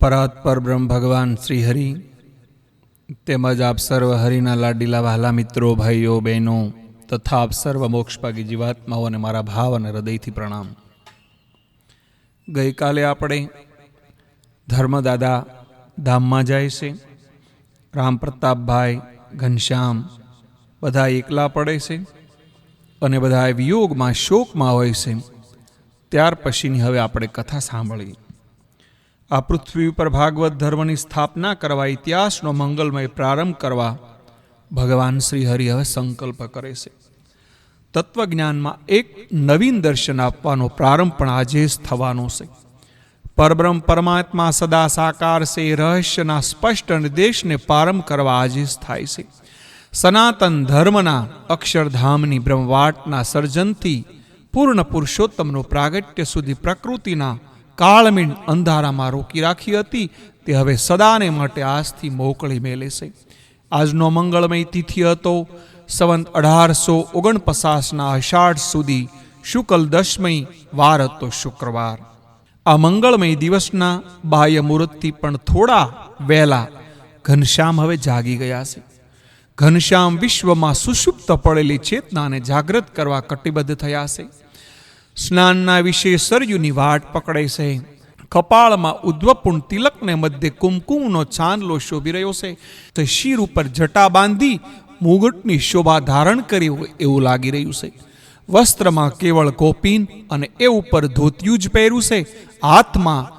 પરાત્પર બ્રહ્મ ભગવાન શ્રી હરિ, તેમજ આપ સર્વ હરિના લાડીલા વહાલા મિત્રો, ભાઈઓ, બહેનો, તથા આપ સર્વ મોક્ષપાગી જીવાત્માઓને મારા ભાવ અને હૃદયથી પ્રણામ. ગઈકાલે આપણે ધર્મદાદા ધામમાં જાય છે રામ પ્રતાપભાઈ ઘનશ્યામ બધા એકલા પડે છે અને બધા વિયોગમાં, શોકમાં હોય છે. ત્યાર પછીની હવે આપણે કથા સાંભળી આ પૃથ્વી ઉપર ભાગવત ધર્મની સ્થાપના કરવા ઇતિહાસનો મંગલમય પ્રારંભ કરવા ભગવાન શ્રી હરિ હવે સંકલ્પ કરે છે. તત્વજ્ઞાનમાં એક નવીન દર્શન આપવાનો પ્રારંભ પણ આજે જ થવાનો છે. પરબ્રહ્મ પરમાત્મા સદા સાકાર છે, રહસ્યના સ્પષ્ટ નિર્દેશને પ્રારંભ કરવા આજે જ થાય છે. સનાતન ધર્મના અક્ષરધામની બ્રહ્મવાટના સર્જનથી પૂર્ણ પુરુષોત્તમનું પ્રાગટ્ય સુધી પ્રકૃતિના કાળમીણ અંધારામાં રોકી રાખી હતી. તે હવે સદાને માટે આજથી મોકળી મેલે છે આજનો મંગળમય તિથિ હતો. સંવંત અઢારસો ઓગણપચાસના અષાઢ સુધી શુકલ દશમય વાર હતો શુક્રવાર. આ મંગળમય દિવસના બાહ્ય મુહૂર્તથી પણ થોડા વહેલા ઘનશ્યામ હવે જાગી ગયા છે. ઘનશ્યામ વિશ્વમાં સુષુપ્ત પડેલી ચેતનાને જાગૃત કરવા કટિબદ્ધ થયા છે. સ્નાનના વિશે સરયુની વાટ પકડે છે. કપાળમાં ઉદ્વપૂર્ણ તિલકને મધ્યે કુમકુમનો ચાંદલો શોભી રહ્યો છે. તો શિર ઉપર જટા બાંધી મુગટની શોભા ધારણ કરી હોય એવું લાગી રહ્યું છે. વસ્ત્રમાં કેવળ કોપીન અને એ ઉપર ધોતિયું જ પહેર્યું છે. હાથમાં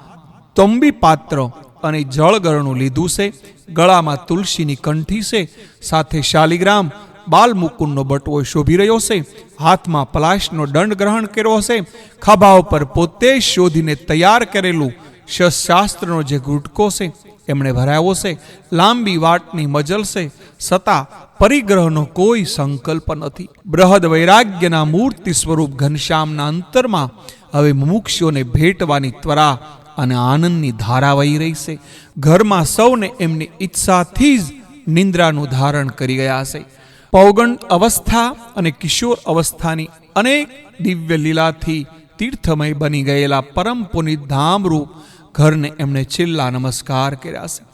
તંબી પાત્ર અને જળગરણું લીધું છે. ગળામાં તુલસીની કંઠી છે. સાથે શાલિગ્રામ બાલમુકુંદનો બટવો શોભી રહ્યો છે હાથમાં પલાશનો દંડ ગ્રહણ કર્યો હશે. ખભા ઉપર પોતે શોધીને તૈયાર કરેલું શસ્ત્રાસ્ત્રનો જે ગુટકો છે, એમણે ભરાયો છે લાંબી વાટની મજલ છે. છતાં પરિગ્રહનો કોઈ સંકલ્પ નથી. બૃહદ વૈરાગ્યના મૂર્તિ સ્વરૂપ ઘનશ્યામના અંતરમાં હવે મુમુક્ષોને ભેટવાની ત્વરા અને આનંદની ધારા વહી રહી છે. ઘરમાં સૌને એમની ઈચ્છાથી જ નિંદ્રાનું ધારણ કરી ગયા છે. પૌગણ અવસ્થા અને કિશોર અવસ્થાની અનેક દિવ્ય લીલાથી તીર્થમય બની ગયેલા પરમ પુનિત ધામરૂપ ઘરને એમણે છેલ્લા નમસ્કાર કર્યા છે.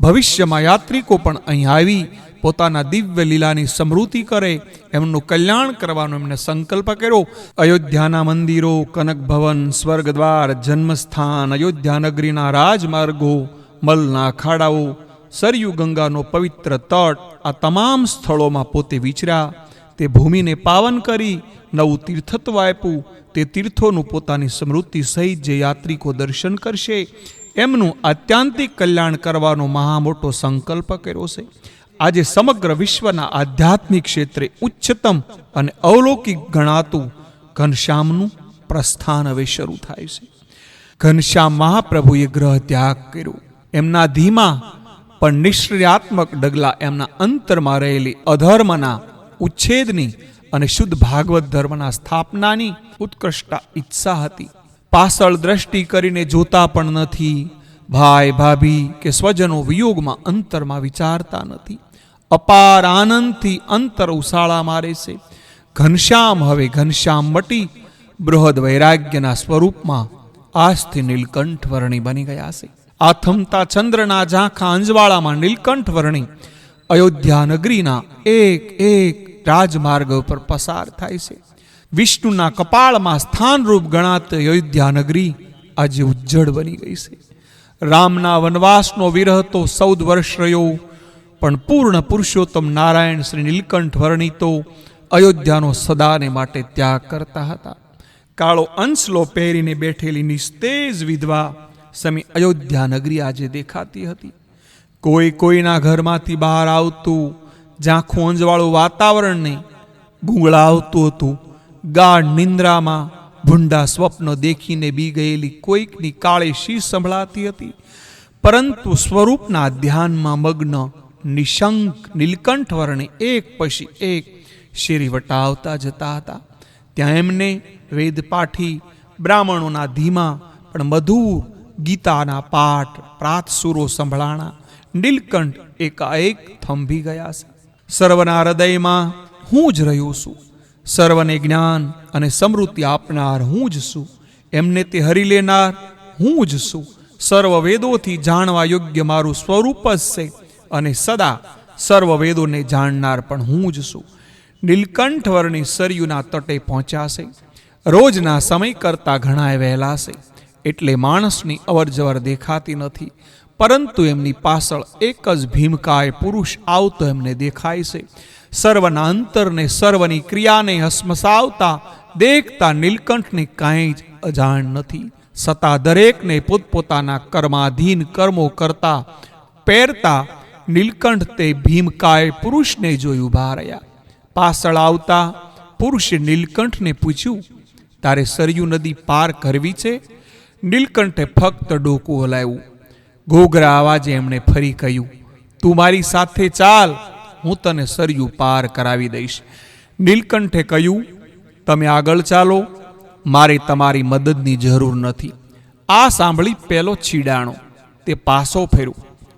ભવિષ્યમાં યાત્રિકો પણ અહીં આવી પોતાના દિવ્ય લીલાની સમૃદ્ધિ કરે એમનું કલ્યાણ કરવાનો એમને સંકલ્પ કર્યો. અયોધ્યાના મંદિરો કનક ભવન સ્વર્ગદ્વાર, જન્મસ્થાન, અયોધ્યા નગરીના રાજમાર્ગો, મલના અખાડાઓ સરયુ ગંગાનો પવિત્ર તટ આ તમામ સ્થળોમાં પોતે વિચર્યા, તે ભૂમિને પાવન કરી, નવું તીર્થત્વ આપ્યું, તે તીર્થોનું પોતાની સ્મૃતિ સહિત જે યાત્રિકો દર્શન કરશે, એમનું આત્યાંતિક કલ્યાણ કરવાનો મહા મોટો સંકલ્પ કર્યો છે. આજે સમગ્ર વિશ્વના આધ્યાત્મિક ક્ષેત્રે ઉચ્ચતમ અને અવલૌકિક ગણાતું ઘનશ્યામનું પ્રસ્થાન હવે શરૂ થાય છે. ઘનશ્યામ મહાપ્રભુએ ગ્રહ ત્યાગ કર્યો. એમના ધીમા પણ નિષ્ક્રિયાત્મક ડગલા એમના અંતરમાં રહેલી અધર્મના ઉચ્છેદની અને શુદ્ધ ભાગવત ધર્મના સ્થાપનાની ઉત્કૃષ્ટ ઈચ્છા હતી. પાછળ દ્રષ્ટિ કરીને જોતા પણ નથી. ભાઈ, ભાભી કે સ્વજનો વિયોગમાં અંતરમાં વિચારતા નથી. અપાર આનંદથી અંતર ઉસાળા મારે છે ઘનશ્યામ હવે ઘનશ્યામ મટી બૃહદ વૈરાગ્યના સ્વરૂપમાં આજથી નીલકંઠ વર્ણી બની ગયા છે. આથમતા ચંદ્રના ઝાંખા અંજવાળામાં નીલકંઠ વર્ણી અયોધ્યા નગરીના એક એક રાજમાર્ગ ઉપર પસાર થાય છે. વિષ્ણુના કપાળમાં સ્થાનરૂપ ગણાત અયોધ્યા નગરી આજે ઉજ્જળ બની ગઈ છે. રામના વનવાસનો વિરહ તો ચૌદ વર્ષ રહ્યો, પણ પૂર્ણ પુરુષોત્તમ નારાયણ શ્રી નીલકંઠ વર્ણિતો અયોધ્યાનો સદાને માટે ત્યાગ કરતા હતા. કાળો અંશલો પહેરીને બેઠેલી નિસ્તેજ વિધવા સમી અયોધ્યા નગરી આજે દેખાતી હતી. કોઈ કોઈના ઘરમાંથી બહાર આવતું જ્યાં ખોંજવાળું વાતાવરણને ગુંગળાવતું હતું. ગાઢ નિંદ્રામાં ભૂંડા સ્વપ્ન દેખીને બી ગયેલી કોઈકની કાળી શી સંભળાતી હતી. પરંતુ સ્વરૂપના ધ્યાનમાં મગ્ન, નિશંક, નીલકંઠ વર્ણે એક પછી એક શેરી વટાવતા જતા હતા. ત્યાં એમને વેદપાઠી બ્રાહ્મણોના ધીમા પણ મધુર ગીતાના પાઠ પ્રાતસુરો સંભળાણા, નીલકંઠ એકાએક થંભી ગયા છે. સર્વના હૃદયમાં હું જ રહ્યો છું. સર્વને જ્ઞાન અને સમૃદ્ધિ આપનાર હું જ છું. એમને તે હરી લેનાર હું જ છું. સર્વ વેદોથી જાણવા યોગ્ય મારું સ્વરૂપ જ છે અને સદા સર્વ વેદોને જાણનાર પણ હું જ છું. નીલકંઠવર્ણી સરયુના તટે પહોંચ્યા છે. રોજના સમય કરતાં ઘણાય વહેલા છે. એટલે માણસની અવરજવર દેખાતી નથી, પરંતુ એમની પાછળ એક જ ભીમકાય પુરુષ આવતો એમને દેખાય છે. સર્વના અંતરને, સર્વની ક્રિયાને હસમસાવતા, દેખતા નીલકંઠને કાંઈ જ અજાણ નથી. સતા દરેકને પોતપોતાના કર્માધીન કર્મો કરતા, પહેરતા નીલકંઠ તે ભીમકાય પુરુષને જોઈ ઊભા રહ્યા. પાછળ આવતા પુરુષે નીલકંઠને પૂછ્યું, તારે સરયુ નદી પાર કરવી છે? નીલકંઠે ફક્ત ડોકું હલાવ્યું. ઘોઘરા અવાજે એમણે ફરી કહ્યું, તું મારી સાથે ચાલ, હું તને સરયું પાર કરાવી દઈશ. નીલકંઠે કહ્યું, તમે આગળ ચાલો, મારે તમારી મદદની જરૂર નથી. આ સાંભળી પેલો છીડાણો, તે પાસો ફેર્યો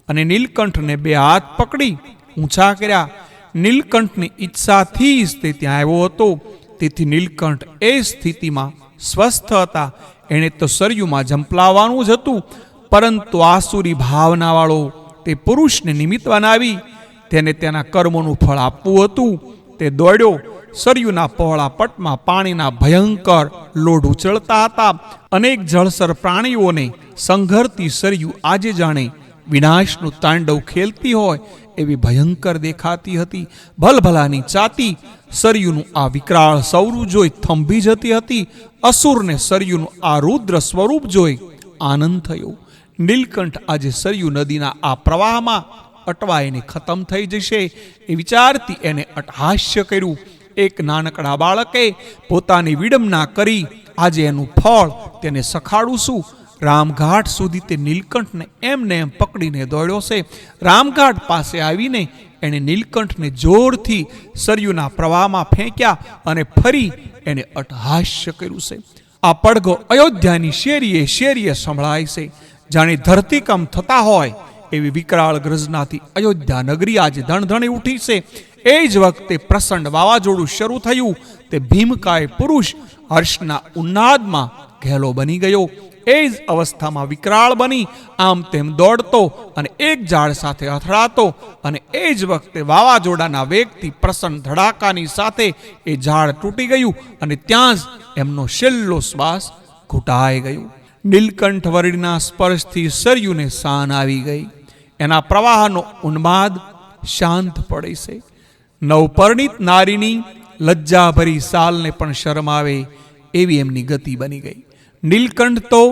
અને નીલકંઠને બે હાથ પકડી ઊંચા કર્યા. નીલકંઠની ઈચ્છાથી જ તે ત્યાં આવ્યો હતો. તેથી નીલકંઠ એ સ્થિતિમાં સ્વસ્થ હતા. એણે તો સરયુમાં જંપલાવવાનું જ હતું, પરંતુ આસુરી ભાવનાવાળો તે પુરુષને નિમિત્ત બનાવી તેને તેના કર્મોનું ફળ આપવું હતું. તે દોડ્યો, સરયુના પહોળા પટમાં પાણીના ભયંકર લોઢ ઉછળતા હતા. અનેક જળસર પ્રાણીઓને સંઘરતી સરયુ આજે જાણે વિનાશનું તાંડવ ખેલતી હોય, એવી ભયંકર દેખાતી હતી. ભલભલાની ચાતી સરયુનું આ વિકરાળ સૌરું જોઈ થંભી જતી હતી. અસુરને સરયુનું આ રુદ્ર સ્વરૂપ જોઈ આનંદ થયો. નીલકંઠ આજે સરયુ નદીના આ પ્રવાહમાં અટવાઈને ખતમ થઈ જશે એ વિચારતી એને અટહાસ્ય કર્યું. એક નાનકડા બાળકે પોતાની વિડંબના કરી આજે એનું ફળ તેને સખાડું છું. રામઘાટ સુધી તે નીલકંઠને એમને એમ પકડીને દોડ્યો છે. રામઘાટ પાસે આવીને એણે નીલકંઠને જોરથી સરયુના પ્રવાહમાં ફેંક્યા અને ફરી એને અટહાસ્ય કર્યું છે. આ પડઘો અયોધ્યાની શેરીએ શેરીએ સંભળાય છે. જાણે ધરતીકંપ થતા હોય એવી વિકરાળ ગ્રજનાથી અયોધ્યા નગરી આજે ધણધણી ઉઠી છે. એ જ વખતે પ્રસંડ વાવાઝોડું શરૂ થયું. તે ભીમકાય પુરુષ હર્ષના ઉન્નાદમાં ઘેલો બની ગયો. એ જ અવસ્થામાં વિકરાળ બની, આમ તેમ દોડતો અને એક ઝાડ સાથે અથડાતો અને એ જ વખતે વાવાઝોડાના વેગથી પ્રસન્ન ધડાકાની સાથે એ ઝાડ તૂટી ગયું અને ત્યાં જ એમનો છેલ્લો શ્વાસ ઘૂંટાઈ ગયો. નીલકંઠ વરડીના સ્પર્શથી સરયુને શાન આવી ગઈ. એના પ્રવાહનો ઉન્માદ શાંત પડે છે. નવપરણિત નારીની લજ્જાભરી સાલને પણ શરમાવે એવી એમની ગતિ બની ગઈ. નીલકંઠ તો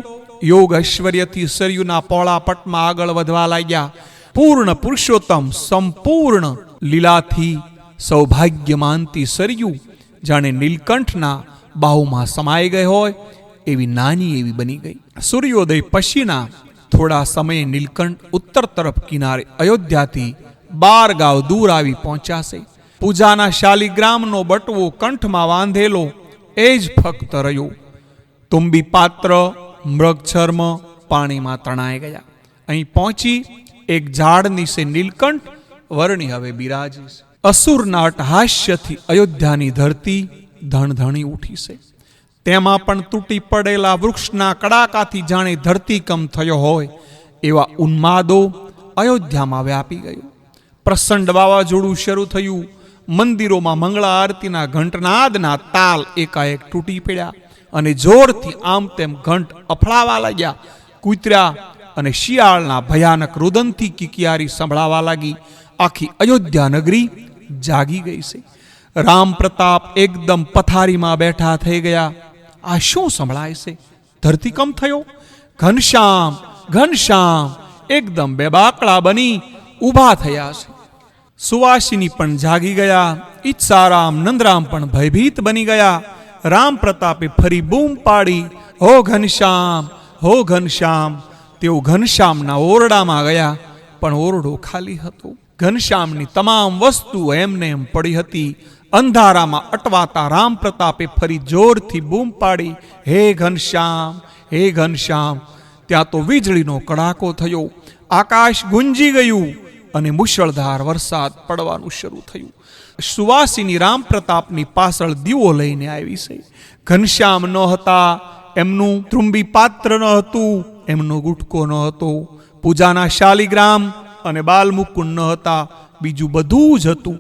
યોગ ઐશ્વર્યથી સરયુના પોળાપટમાં આગળ વધવા લાગ્યા. પૂર્ણ પુરુષોત્તમ, સંપૂર્ણ લીલાથી સૌભાગ્યમાનતી સરયુ, જાણે નીલકંઠના બાહુમાં સમાઈ ગઈ હોય એવી નાની એવી બની ગઈ. સૂર્યોદય પછીના થોડા સમયે નીલકંઠ ઉત્તર તરફ કિનારે અયોધ્યાથી બાર ગાંવ દૂર આવી પહોંચ્યાશે પૂજાના શાલિગ્રામનો બટવો કંઠમાં વાંધેલો, એ જ ફક્ત રહ્યો. તુંબી પાત્ર, મૃગછર્મ પાણીમાં તણાઈ ગયા. અહીં પહોંચી એક ઝાડ નીચે નીલકંઠ, વર્ણી હવે બિરાજી છે. અસુરના અટહાસ્યથી અયોધ્યાની ધરતી ધણધણી ઉઠી છે. તેમાં પણ તૂટી પડેલા વૃક્ષના કડાકાથી જાણે ધરતીકંપ થયો હોય, એવા ઉન્માદો અયોધ્યામાં વ્યાપી ગયો. પ્રસંડ વાવાઝોડું શરૂ થયું. મંદિરોમાં મંગળા આરતીના ઘંટનાદના તાલ એકાએક તૂટી પડ્યા. અને જોરથી આમ તેમ ઘંટ અફળાવા લાગ્યા. કૂતર્યા અને શિયાળના ભયાનક રુદનથી કિકિયારી સંભળાવા લાગી. આખી અયોધ્યા નગરી જાગી ગઈ છે. રામ પ્રતાપ એકદમ પથારીમાં બેઠા થઈ ગયા. આ શું સંભળાય છે? ધરતીકંપ થયો? ઘનશ્યામ ઘનશ્યામ, એકદમ બેબાકડા બની ઊભા થયા છે. સુવાસિની પણ જાગી ગયા. ઈચ્છારામ, નંદરામ પણ ભયભીત બની ગયા. રામ પ્રતાપે ફરી બૂમ પાડી, હો ઘનશ્યામ હો ઘનશ્યામ તેઓ ઘનશ્યામના ઓરડામાં ગયા, પણ ઓરડો ખાલી હતો. ઘનશ્યામની તમામ વસ્તુ એમને એમ પડી હતી. અંધારામાં અટવાતા રામ પ્રતાપે ફરી જોરથી બૂમ પાડી, હે ઘનશ્યામ હે ઘનશ્યામ ત્યાં તો વીજળીનો કડાકો થયો. આકાશ ગુંજી ગયું અને મુશળધાર વરસાદ પડવાનું શરૂ થયું. સુવાસીની રામ પ્રતાપની પાછળ દીવો લઈને આવી છે. ઘનશ્યામ ન હતા, એમનું ત્રુંબી પાત્ર ન હતું, એમનો ગુટકો ન હતો. પૂજાના શાલિગ્રામ અને બાલમુકુંડ ન હતા, બીજું બધું જ હતું.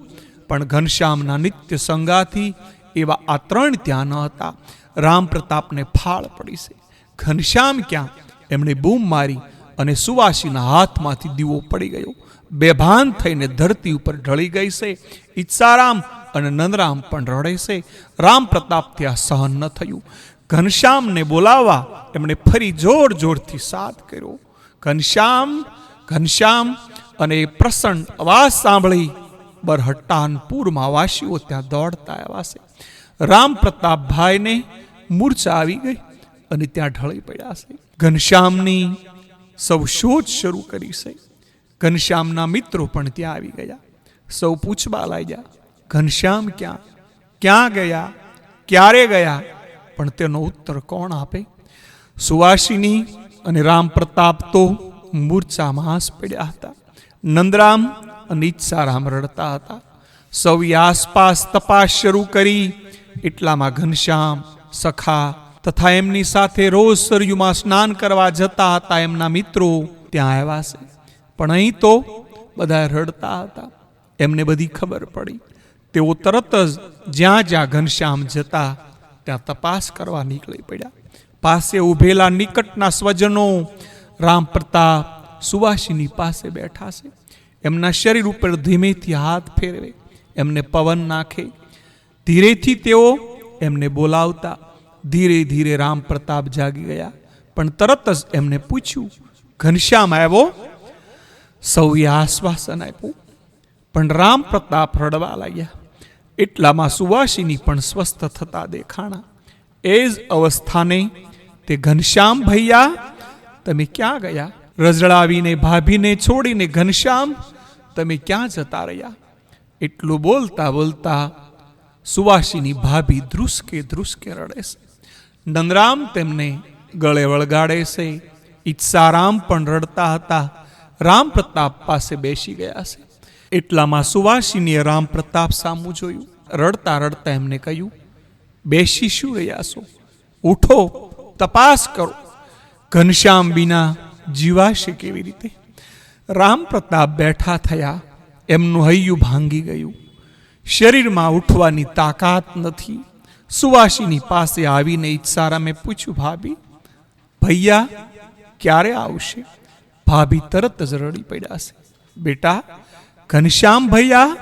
પણ ઘનશ્યામના નિત્ય સંગાથી એવા આ ત્રણ ત્યાં ન હતા. રામ પ્રતાપને ફાળ પડી છે. ઘનશ્યામ ક્યાં? એમણે બૂમ મારી અને સુવાસીના હાથમાંથી દીવો પડી ગયો. બેભાન થઈને ધરતી ઉપર ઢળી ગઈ છે. ઈચ્છારામ અને નંદરામ પણ રડે છે. રામ પ્રતાપ ત્યાં સહન ન થયું. ઘનશ્યામને બોલાવવા એમણે ફરી જોર જોરથી સાથ કર્યો. ઘનશ્યામ ઘનશ્યામ અને એ પ્રસન્ન અવાજ સાંભળી બરહટ્ટાનપુરમાં વાસીઓ ત્યાં દોડતા આવ્યા છે. રામ પ્રતાપભાઈને મૂર્છા આવી ગઈ અને ત્યાં ઢળી પડ્યા છે. ઘનશ્યામની સૌ શોધ શરૂ કરી છે. ઘનશ્યામના મિત્રો પણ ત્યાં આવી ગયા. સૌ પૂછવા લાગ્યા ઘનશ્યામ ક્યાં? ક્યાં ગયા? ક્યારે ગયા? પણ તેનો ઉત્તર કોણ આપે? સુવાસિની અને રામ પ્રતાપ તો મૂર્છામાં આસ પડ્યા હતા. નંદરામ અને ઈચ્છારામ રડતા હતા. સૌએ આસપાસ તપાસ શરૂ કરી. એટલામાં ઘનશ્યામ, સખા તથા એમની સાથે રોજ સરયુમાં સ્નાન કરવા જતા હતા. એમના મિત્રો ત્યાં આવ્યા છે. પણ અહીં તો બધા રડતા હતા. એમને બધી ખબર પડી. તેઓ તરત જ જ્યાં જ્યાં ઘનશ્યામ જતા, ત્યાં તપાસ કરવા નીકળી પડ્યા. પાસે ઊભેલા નિકટના સ્વજનો રામ પ્રતાપ સુવાસીની પાસે બેઠા છે. એમના શરીર ઉપર ધીમેથી હાથ ફેરવે. એમને પવન નાખે. ધીરેથી તેઓ એમને બોલાવતા. ધીરે ધીરે રામ પ્રતાપ જાગી ગયા. પણ તરત જ એમને પૂછ્યું, ઘનશ્યામ, આવ્યો? સૌએ આશ્વાસન આપ્યું. પણ રામ પ્રતાપ રડવા લાગ્યા. એટલામાં સુવાસીની પણ સ્વસ્થ થતા દેખાણા. એ જ અવસ્થાને તે ઘનશ્યામ ભૈયા, તમે ક્યાં ગયા? રજડાવીને ભાભીને છોડીને ઘનશ્યામ, તમે ક્યાં જતા રહ્યા? એટલું બોલતા બોલતા સુવાસીની ભાભી ધ્રુસકે ધ્રુસકે રડે છે. નંદરામ તેમને ગળે વળગાડે છે. ઈચ્છારામ પણ રડતા હતા. રામ પ્રતાપ પાસે બેસી ગયા છે. એટલામાં સુવાસીનીએ રામ પ્રતાપ સામું જોયું. રડતા રડતા એમને કહ્યું, બેસી શું રહ્યા છો? ઉઠો, તપાસ કરો. ઘનશ્યામ વિના જીવાશે કેવી રીતે? રામ પ્રતાપ બેઠા થયા. એમનું હૈયું ભાંગી ગયું. શરીરમાં ઉઠવાની તાકાત નથી. સુવાસીની પાસે આવીને ઈચ્છારામે પૂછ્યું, ભાભી, ભૈયા, ક્યારે આવશે? ભાભી તરત જ રડી પડ્યા છે. બેટા, ઘનશ્યામ ભૈયા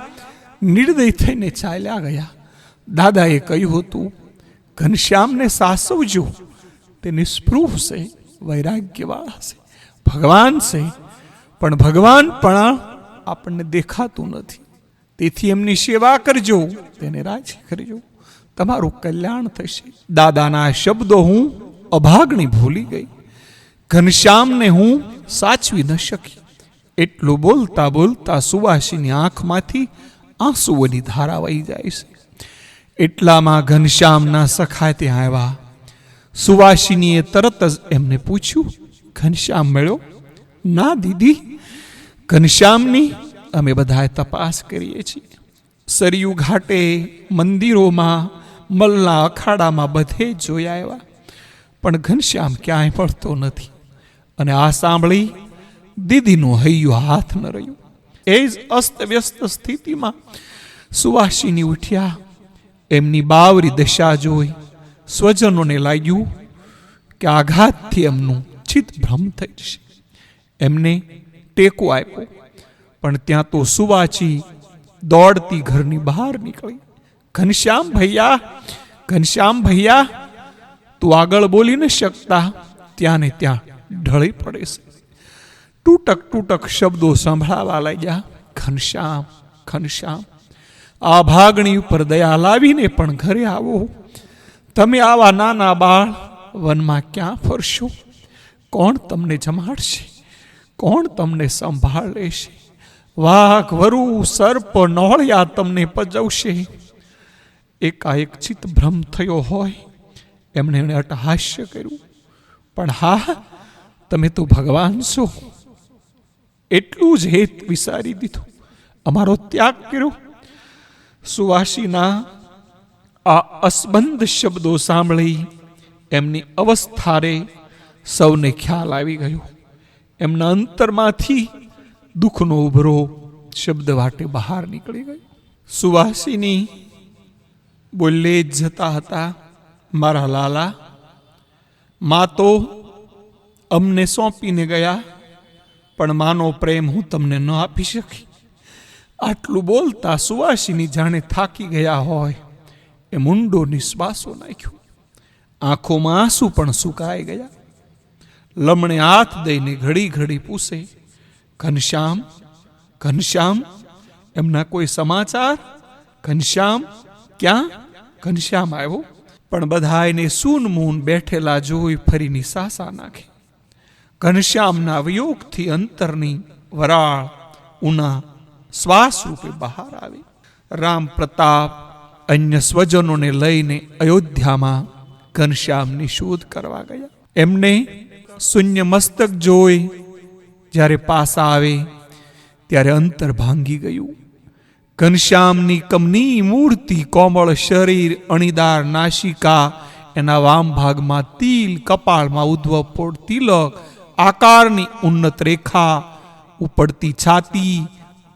નિર્દય થઈને ચાલ્યા ગયા. દાદાએ કહ્યું હતું, ઘનશ્યામને સાસવજો. તે નિસ્પૃહ છે, વૈરાગ્યવાળા છે, ભગવાન છે. પણ ભગવાન પણ આપણને દેખાતું નથી. તેથી એમની સેવા કરજો, તેને રાજી કરજો. તમારું કલ્યાણ થશે. દાદાના શબ્દો હું અભાગણી ભૂલી ગઈ. ઘનશ્યામને હું સાચવી ન શકી. એટલું બોલતા બોલતા સુવાસીની આંખમાંથી આંસુઓની ધારા વહી જાય છે. એટલામાં ઘનશ્યામના સખા ત્યાં આવ્યા. સુવાસીનીએ તરત જ એમને પૂછ્યું, ઘનશ્યામ મળ્યો? ના, દીદી. ઘનશ્યામની અમે બધાએ તપાસ કરીએ છીએ. સરયુ ઘાટે, મંદિરોમાં મલના અખાડામાં બધે જોયા આવ્યા. પણ ઘનશ્યામ ક્યાંય પડતો નથી. અને આ સાંભળી દીદીનું હૈયું હાથ ન રહ્યું. એ જ અસ્તવ્યસ્ત સ્થિતિમાં સુવાસીની ઉઠ્યા, એમની બાવરી દશા જોઈ, સ્વજનોને લાગ્યું કે આઘાતથી એમનું ચિત્ત ભ્રમ થઈ જશે. એમને ટેકો આપ્યો, પણ ત્યાં તો સુવાચી દોડતી ઘરની બહાર નીકળી. ઘનશ્યામ ભૈયા ઘનશ્યામ ભૈયા, તું આગળ બોલી ન શકતા. ત્યાં ને ત્યાં ઢળી પડે છે. તૂટક તૂટક શબ્દો સંભળાવા લાગ્યા, ઘનશ્યામ ઘનશ્યામ, આ ભાગણી ઉપર દયા લાવીને પણ ઘરે આવો. તમે આવા નાના બાળ વનમાં ક્યાં ફરશો? કોણ તમને જમાડશે? કોણ તમને સંભાળ લેશે? વાઘ, વરુ, સર્પ, નોળિયા તમને પજવશે. એકાએક ચિત્ત ભ્રમ થયો હોય. એમણે એણે અટહાસ્ય કર્યું. પણ હા તમે તો ભગવાન છો. એટલું જ હેત વિસારી દીધું. અમારો ત્યાગ કર્યો. સુવાસીના આ અસબંધ શબ્દો સાંભળી એમની અવસ્થારે સૌને ખ્યાલ આવી ગયો. એમના અંતરમાંથી દુઃખનો ઉભરો શબ્દ વાટે બહાર નીકળી ગયો. સુવાસીની બોલે જતા હતા, મારા લાલા મા તો અમને સોંપીને ગયા, પણ માનો પ્રેમ હું તમને ન આપી શકી. આટલું બોલતા સુવાસીની જાણે થાકી ગયા હોય, એ મુંડો નિશ્વાસો નાખ્યો. આંખોમાં આંસુ પણ સુકાઈ ગયા. લમણે હાથ દઈને ઘડી ઘડી પૂછે, ઘનશ્યામ ઘનશ્યામ, એમના કોઈ સમાચાર? ઘનશ્યામ, ક્યાં? ઘનશ્યામ આવ્યો? પણ બધાયને સૂન મૂન બેઠેલા જોઈ ફરી સાસા નાખે. ઘનશ્યામના વિયોગથી અંતરની વરાળ ઉના શ્વાસ રૂપે બહાર આવી. રામ પ્રતાપ અન્ય સ્વજનોને લઈને અયોધ્યામાં ઘનશ્યામની શોધ કરવા ગયા. એમને શૂન્ય મસ્તક જોઈ, જ્યારે પાસા આવે, ત્યારે અંતર ભાંગી ગયું. ઘનશ્યામની કમની મૂર્તિ, કોમળ શરીર, અણીદાર નાશિકા, એના વામ ભાગમાં તિલ, કપાળમાં ઉદ્વપોળ તિલક આકારની ઉન્નત રેખા, ઉપડતી છાતી,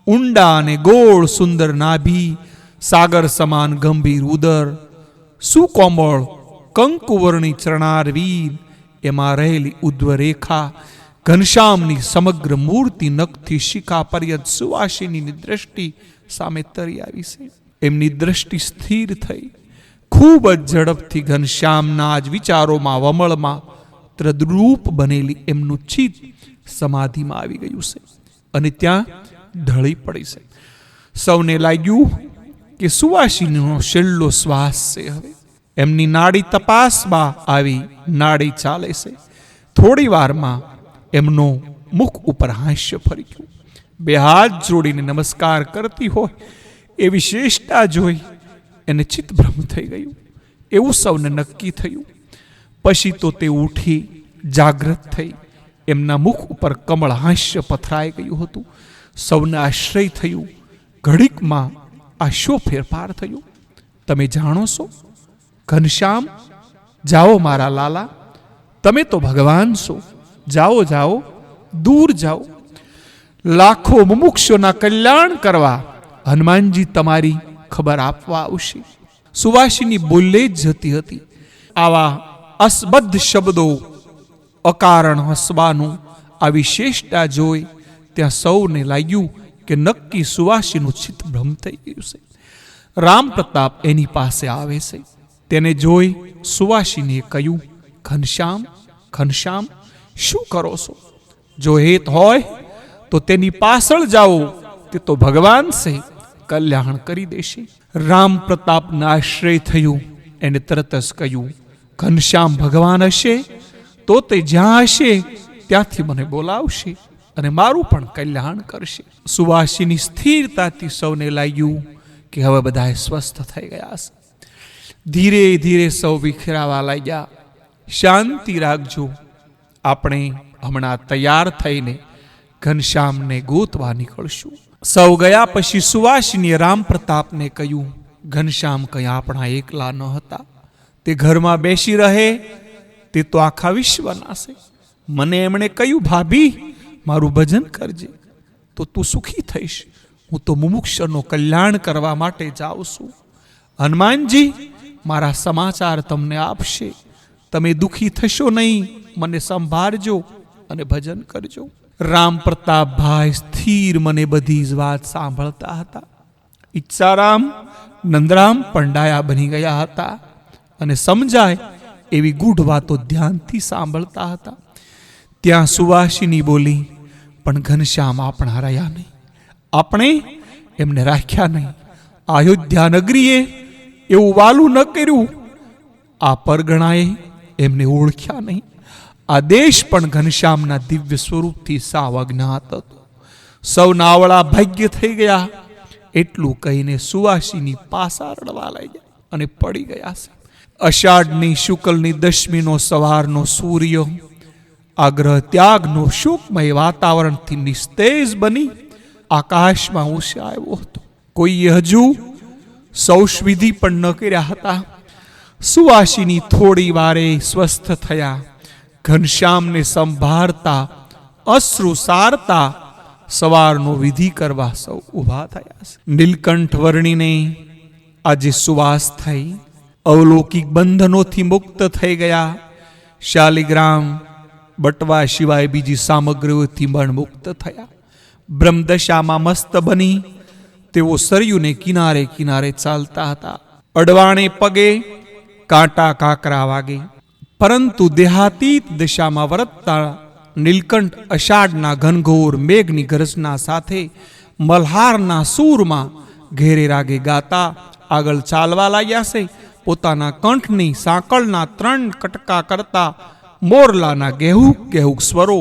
ઊંડા અને ગોળ સુંદર નાભી, સાગર સમાન ગંભીર ઉદર, સુકોમળ, કંકુવર્ણી ચરણાર વીર, એમાં રહેલી ઉદ્વ રેખા ઘનશ્યામની સમગ્ર મૂર્તિ નખથી શિખા પર્યંત સુવાસિનીની દ્રષ્ટિ સામે તરી આવી છે. એમની દ્રષ્ટિ સ્થિર થઈ. ખૂબ જ ઝડપથી ઘનશ્યામના જ વિચારોમાં, વમળમાં ત્રદ્રૂપ બનેલી એમનું ચિત્ત સમાધિમાં આવી ગયું છે અને ત્યાં ઢળી પડી છે. સૌને લાગ્યું કે સુવાસીનો છેલ્લો શ્વાસ છે હવે. એમની નાડી તપાસમાં આવી નાડી ચાલે છે. થોડી વારમાં એમનો મુખ ઉપર હાસ્ય ફરી ગયું. બે હાથ જોડીને નમસ્કાર કરતી હોય, એ વિશેષતા જોઈ એને ચિત્તભ્રમ થઈ ગયું. એવું સૌને નક્કી થયું પછી તો તે ઉઠી જાગૃત થઈ. એમના મુખ ઉપર કમળ હાસ્ય પથરાઈ ગયું હતું. સૌને આશ્રય થયું. ઘડીકમાં આ શો ફેરફાર થયો. તમે જાણો છો? ઘનશ્યામ, જાઓ મારા લાલા. તમે તો ભગવાન છો. જાઓ જાઓ, દૂર જાઓ. લાખો મુમુક્ષોના કલ્યાણ કરવા હનુમાનજી તમારી ખબર આપવા આવશે. સુવાસીની બોલે જ જતી હતી. આવા અસબદ્ધ શબ્દો અકારણ હસવાનું આ વિશેષતા જોઈ ત્યાં સૌને લાગ્યું કે નક્કી સુવાસીનું ચિત્ત ભ્રમ થઈ ગયું છે. રામ પ્રતાપ એની પાસે આવે છે. તેને જોઈ સુવાસીને કહ્યું, ઘનશ્યામ ઘનશ્યામ, શું કરો છો? જો હેત હોય તો તેની પાછળ જાઓ, તે તો ભગવાન છે, કલ્યાણ કરી દેશે. રામ પ્રતાપના આશ્રય થયું. એને તરત જ કહ્યું ઘનશ્યામ ભગવાન હશે, તો તે જ્યાં હશે, ત્યાંથી મને બોલાવશે અને મારું પણ કલ્યાણ કરશે. સુવાસીની સ્થિરતાથી સૌને લાગ્યું કે હવે બધા સ્વસ્થ થઈ ગયા છે. ધીરે ધીરે સૌ વિખેરાવા લાગ્યા. શાંતિ રાખજો. આપણે હમણાં તૈયાર થઈને ઘનશ્યામને ગોતવા નીકળશું. સૌ ગયા પછી સુવાસિનીએ રામ પ્રતાપને કહ્યું, ઘનશ્યામ કંઈ આપણા એકલા ન હતા. તે ઘરમાં બેસી રહે, તે તો આખા વિશ્વના છે મને એમણે કહ્યું, ભાભી, મારું ભજન કરજે. તો તું સુખી થઈશ. હું તો મુમુક્ષનો કલ્યાણ કરવા માટે જાઉં છું. હનુમાનજી, મારા સમાચાર તમને આપશે. તમે દુખી થશો નહીં. મને સંભાળજો અને ભજન કરજો. રામ પ્રતાપભાઈ સ્થિર મને બધી જ વાત સાંભળતા હતા. ઈચ્છારામ, નંદરામ, પંડાયા બની ગયા હતા. અને સમજાય એવી ગૂઢ વાતો ધ્યાનથી સાંભળતા હતા. ત્યાં સુવાસીની બોલી, પણ ઘનશ્યામ આપણા રહ્યા નહીં. આપણે એમને રાખ્યા નહીં. અયોધ્યા નગરીએ એવું વાલું ન કર્યું. આ પરગણાએ એમને ઓળખ્યા નહીં. આ દેશ પણ ઘનશ્યામના દિવ્ય સ્વરૂપથી સાવ અજ્ઞાત હતો. સૌના આવળા ભાગ્ય થઈ ગયા. એટલું કહીને સુવાસીની પાસા રડવા લાગ્યા અને પડી ગયા છે. અષાઢની, શુક્લની, દશમીનો, સવારનો સૂર્ય, આગ્રહ ત્યાગનો, શોકમય વાતાવરણથી નિસ્તેજ બની આકાશમાં ઊંચે આવ્યો હતો. કોઈએ હજુ સૌષવિધિ પણ ન કર્યા હતા. સુવાસીની થોડી વારે સ્વસ્થ થયા. ઘનશ્યામને સંભાળતા, અશ્રુ સારતા સવારનો વિધિ કરવા સૌ ઊભા થયા નીલકંઠ વર્ણીને આજે સુવાસ થઈ. અવલૌકિક બંધનોથી મુક્ત થઈ ગયા. શાલિગ્રામ, બટવા સિવાય બીજી સામગ્રીઓથી પણ મુક્ત થયા. બ્રહ્મદશામાં મસ્ત બની. તેઓ સરયુને કિનારે કિનારે ચાલતા હતા. અડવાણે પગે, કાંટા કાકરા વાગે. પરંતુ દેહાતીત દિશામાં વરતતા નીલકંઠ અષાઢના ઘનઘોર મેઘની ગરજના સાથે મલ્હારના સૂરમાં ઘેરે રાગે ગાતા આગળ ચાલવા લાગ્યા છે. પોતાના કંઠની સાંકળના ત્રણ કટકા કરતા મોરલાના ગેહુક ગેહુક સ્વરો,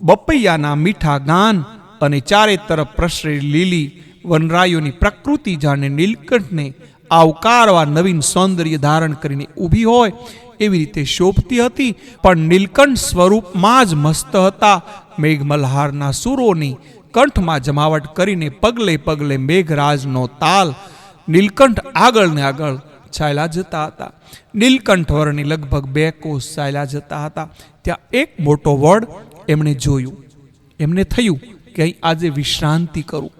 બપૈયાના મીઠા ગાન અને ચારે તરફ પ્રસરી લીલી વનરાયોની પ્રકૃતિ જાણે નીલકંઠને આવકારવા નવીન સૌંદર્ય ધારણ કરીને ઊભી હોય એવી રીતે શોભતી હતી, પણ નીલકંઠ સ્વરૂપમાં જ મસ્ત હતા. મેઘમલ્હારના સુરોની કંઠમાં જમાવટ કરીને પગલે પગલે મેઘરાજનો તાલ નીલકંઠ આગળ ને આગળ ચાલ્યા જતા હતા. નીલકંઠ વરની લગભગ બે કોષ ચાલ્યા જતા હતા. ત્યાં એક મોટો વડ એમણે જોયું. એમને થયું કે અહીં આજે વિશ્રાંતિ કરું.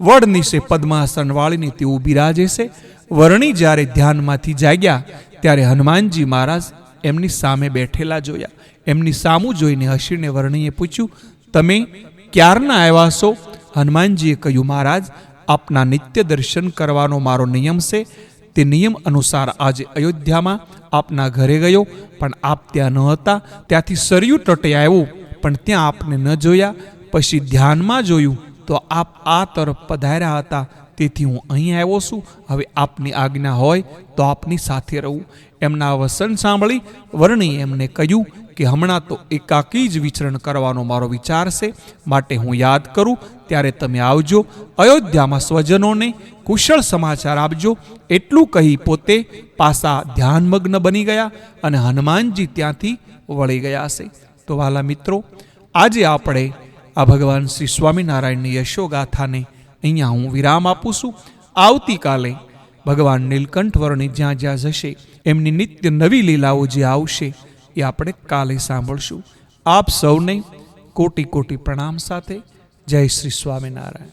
વડ નીચે પદ્માસન વાળીને તે ઊભી રાજે છે. વર્ણી જ્યારે ધ્યાનમાંથી જાગ્યા, ત્યારે હનુમાનજી મહારાજ એમની સામે બેઠેલા જોયા. એમની સામું જોઈને હસીને વર્ણીએ પૂછ્યું, તમે ક્યારના આવ્યા છો? હનુમાનજીએ કહ્યું, મહારાજ, આપના નિત્ય દર્શન કરવાનો મારો નિયમ છે. તે નિયમ અનુસાર આજે અયોધ્યામાં આપના ઘરે ગયો, પણ આપ ત્યાં ન હતા. ત્યાંથી સરયુ તટે આવ્યો, પણ ત્યાં આપને ન જોયા. પછી ધ્યાનમાં જોયું તો આપ આ તરફ પધાર્યા હતા. તેથી હું અહીં આવ્યો છું. હવે આપની આજ્ઞા હોય તો આપની સાથે રહું. એમના વસન સાંભળી વર્ણી એમને કહ્યું કે હમણાં તો એકાકી જ વિચરણ કરવાનો મારો વિચાર છે. માટે હું યાદ કરું, ત્યારે તમે આવજો, અયોધ્યામાં સ્વજનોને કુશળ સમાચાર આપજો. એટલું કહી પોતે પાસા ધ્યાનમગ્ન બની ગયા અને હનુમાનજી ત્યાંથી વળી ગયા છે. તો વાલા મિત્રો, આજે આપણે આ ભગવાન શ્રી સ્વામિનારાયણની યશોગાથાને અહીંયા હું વિરામ આપું છું. આવતીકાલે ભગવાન નીલકંઠ વર્ણી જ્યાં જ્યાં જશે, એમની નિત્ય નવી લીલાઓ જે આવશે, એ આપણે કાલે સાંભળશું. આપ સૌને કોટી કોટી પ્રણામ સાથે. જય શ્રી સ્વામિનારાયણ.